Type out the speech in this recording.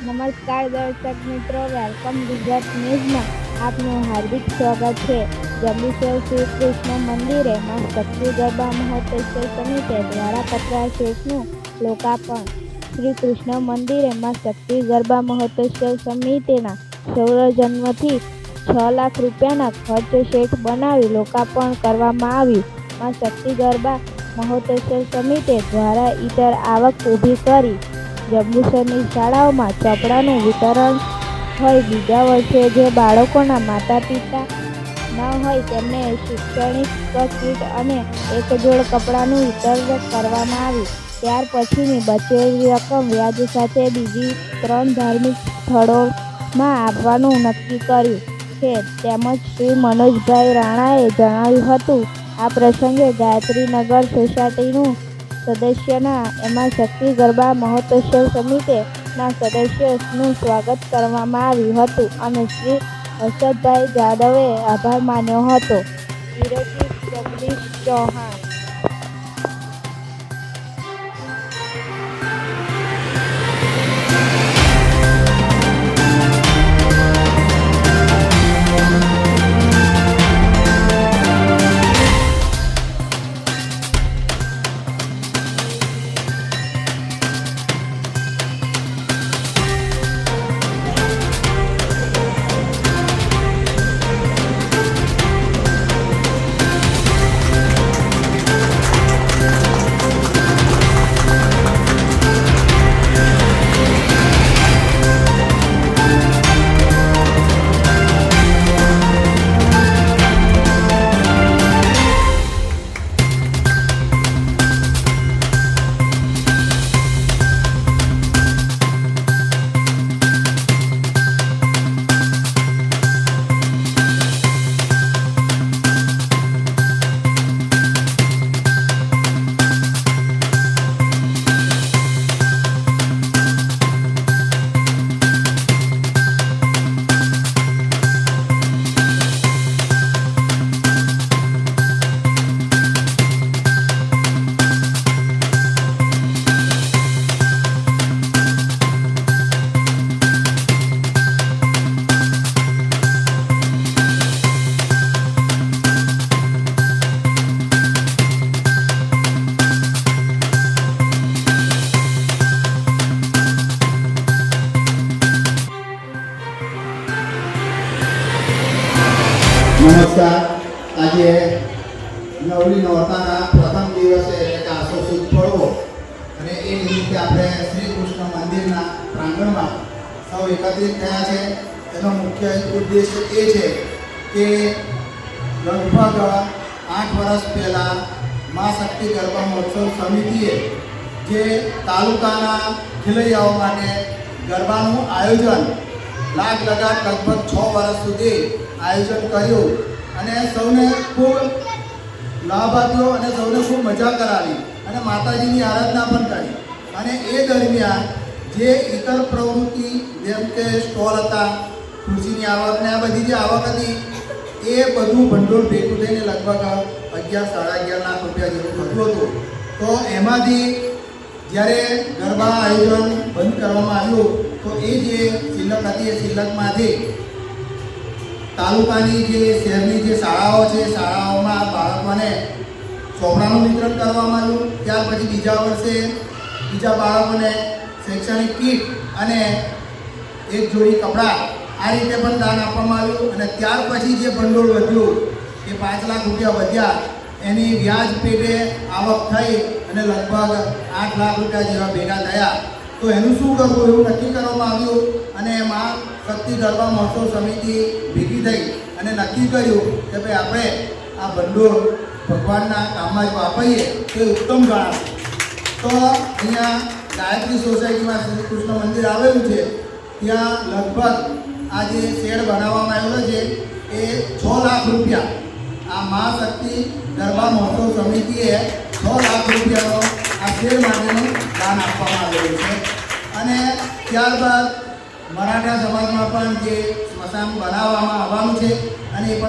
નમસ્કાર દર્શક મિત્રો વેલકમ ગુજરાત ન્યૂઝમાં. આપનું હાર્દિક સ્વાગત છે. જંબુસર શ્રી કૃષ્ણ મંદિરે. માં શક્તિ ગરબા મહોત્સવ સમિતિ દ્વારા કચરા શેઠનું લોકાર્પણ. શ્રી કૃષ્ણ મંદિરે માં શક્તિ ગરબા મહોત્સવ સમિતિના સૌરજન્મથી છ લાખ રૂપિયાના ખર્ચ શેઠ બનાવી લોકાર્પણ કરવામાં આવ્યું. માં શક્તિ ગરબા મહોત્સવ સમિતિ દ્વારા ઇતર આવક ઊભી કરી. જંબુસરની શાળાઓમાં ચોપડાનું વિતરણ હોય બીજા વર્ષે જે બાળકોના માતા પિતા ન હોય તેમને શૈક્ષણિક કીટ અને એક જોડ કપડાનું વિતરણ કરવામાં આવ્યું. ત્યાર પછીની બચેલી રકમ વ્યાજ સાથે બીજી ત્રણ ધાર્મિક સ્થળોમાં આપવાનું નક્કી કર્યું છે. તેમજ શ્રી મનોજભાઈ રાણાએ જણાવ્યું હતું, આ પ્રસંગે ગાયત્રીનગર સોસાયટીનું સદસ્યના એમાં શક્તિ, ગરબા, મહોત્સવ સમિતિના સદસ્યનું સ્વાગત કરવામાં આવ્યું હતું અને શ્રી હર્ષદભાઈ જાદવે આભાર માન્યો હતો. જગદીશ ચૌહાણ નમસ્કાર. આજે નવલી નોરતાના પ્રથમ દિવસે એટલે કે આસો સુદ પડવો. અને એ નિમિત્તે આપણે શ્રી કૃષ્ણ મંદિરના પ્રાંગણમાં સૌ એકત્રિત થયા છે. એનો મુખ્ય ઉદ્દેશ એ છે કે લગભગ આઠ વર્ષ પહેલાં મા શક્તિ ગરબા મહોત્સવ સમિતિએ જે તાલુકાના ખેલૈયાઓ માટે ગરબાનું આયોજન લાગ લગાટ લગભગ છ વર્ષ સુધી આયોજન કર્યું અને સૌને ખૂબ લાભ આપ્યો અને સૌને ખૂબ મજા કરાવી અને માતાજીની આરાધના પણ કરી. અને એ દરમિયાન જે ઇતર પ્રવૃત્તિ, જેમ કે સ્ટોલ હતા, ખુરશીની આવક ને આ બધી જે આવક હતી, એ બધું ભંડોળ ભેગું થઈને લગભગ અગિયાર, સાડા અગિયાર લાખ રૂપિયા જેવું થતું હતું. તો એમાંથી જ્યારે ગરબા આયોજન બંધ કરવામાં આવ્યું, તો એ જે સિલક હતી, એ સિલકમાંથી તાલુકાની જે શહેરની જે શાળાઓ છે, શાળાઓમાં બાળકોને ચોપડાનું વિતરણ કરવામાં આવ્યું. ત્યાર પછી બીજા વર્ષે બીજા બાળકોને શૈક્ષણિક કીટ અને એક જોડી કપડાં આ રીતે પણ દાન આપવામાં આવ્યું અને ત્યાર પછી જે ભંડોળ વધ્યું, એ પાંચ લાખ રૂપિયા વધ્યા. એની વ્યાજ પેટે આવક થઈ અને લગભગ આઠ લાખ રૂપિયા જેવા ભેગા થયા. તો એનું શું કરવું એવું નક્કી કરવામાં આવ્યું અને એમાં શક્તિ ગરબા મહોત્સવ સમિતિ ભેગી થઈ અને નક્કી કર્યું કે ભાઈ આપણે આ ભંડોળ ભગવાનના કામમાં જ વાપરીએ તો ઉત્તમ ગણાશે. તો અહીંયા ગાયત્રી સોસાયટીમાં શ્રી કૃષ્ણ મંદિર આવેલું છે. ત્યાં લગભગ આ જે શેડ બનાવવામાં આવેલો છે એ છ લાખ રૂપિયા આ મા શક્તિ ગરબા મહોત્સવ સમિતિએ છ લાખ રૂપિયાનો આ શેડ માટેનું દાન આપવામાં આવેલું છે. અને ત્યારબાદ મરાઠા સમાજમાં પણ જે સ્મશાન બનાવવામાં આવવાનું છે અને એ પણ